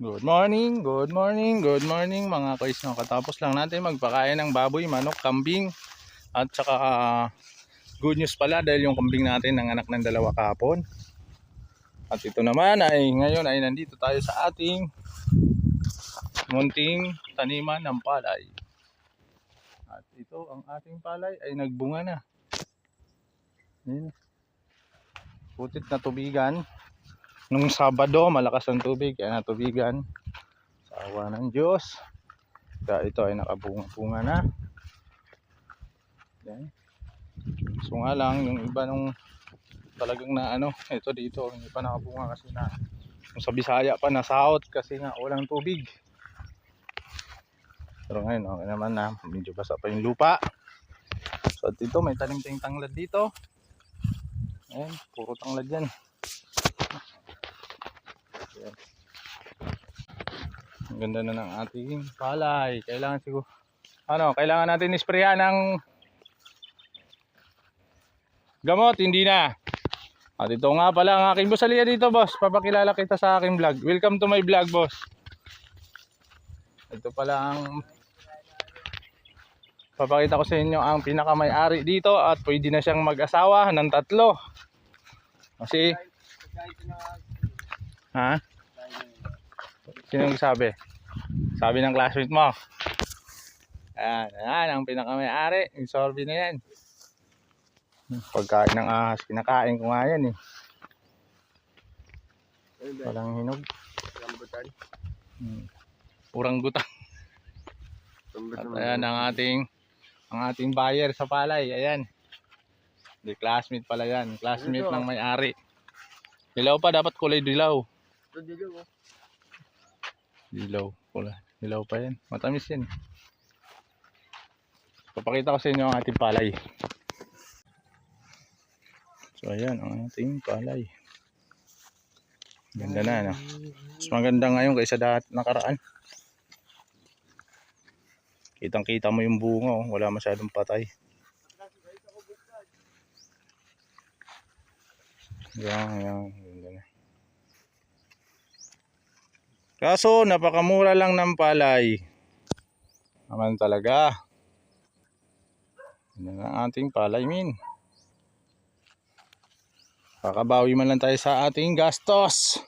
Good morning, good morning, good morning mga guys. No, katapos lang natin magpakain ng baboy, manok, kambing at saka ah, good news pala dahil yung kambing natin ng anak ng dalawa kahapon. At ito naman ay ngayon ay nandito tayo sa ating munting taniman ng palay. At ito ang ating palay ay nagbunga na. Ayan. Putit na tubigan. Nung Sabado, malakas ang tubig, kaya natubigan. Sa awa ng Diyos. Kaya ito ay nakabunga-bunga na. Yan. So nga lang, yung iba nung talagang na ano, ito dito, hindi pa nakabunga kasi na yung sa Bisaya pa nasaot kasi nga walang tubig. Pero ngayon, okay naman na, medyo basa pa yung lupa. So at dito, may tanim-ting tanglad dito. Ayan, puro tanglad yan. Ang ganda na ng ating palay. Kailangan siguro, ano, kailangan natin isprayan ng gamot, hindi na. At ito nga pala ang aking boss. Halika dito boss, papakilala kita sa aking vlog. Welcome to my vlog boss. Ito pala ang papakita ko sa inyo ang pinakamay-ari dito at pwede na siyang mag-asawa ng tatlo. Kasi, ha? Sino sabi? Sabi ng classmate mo. Ayan, ayan ang pinakamay-ari. Yung sorby na yan. Pagkain ng ahas, kinakain ko nga yan eh. Walang hinog. Rambutan. Hmm. Purang gutang. At ayan ang ating ang ating buyer sa palay. Ayan. Di classmate pala yan. Classmate Dito. ng may-ari. Dilaw pa, dapat kulay dilaw. Ito dito oh. Dilaw. Kulay. Dilaw pa yan. Matamis yan. Papakita ko sa inyo ang ating palay. So ayan ang ating palay. Ganda na no. Mas maganda ngayon kaysa dati nakaraan. Kitang kita mo yung bunga oh. Wala masyadong patay. Yan, yan. Ganda na. Kaso napakamura lang ng palay. Naman talaga. Yan ang ating palay min. Kakabawi man lang tayo sa ating gastos.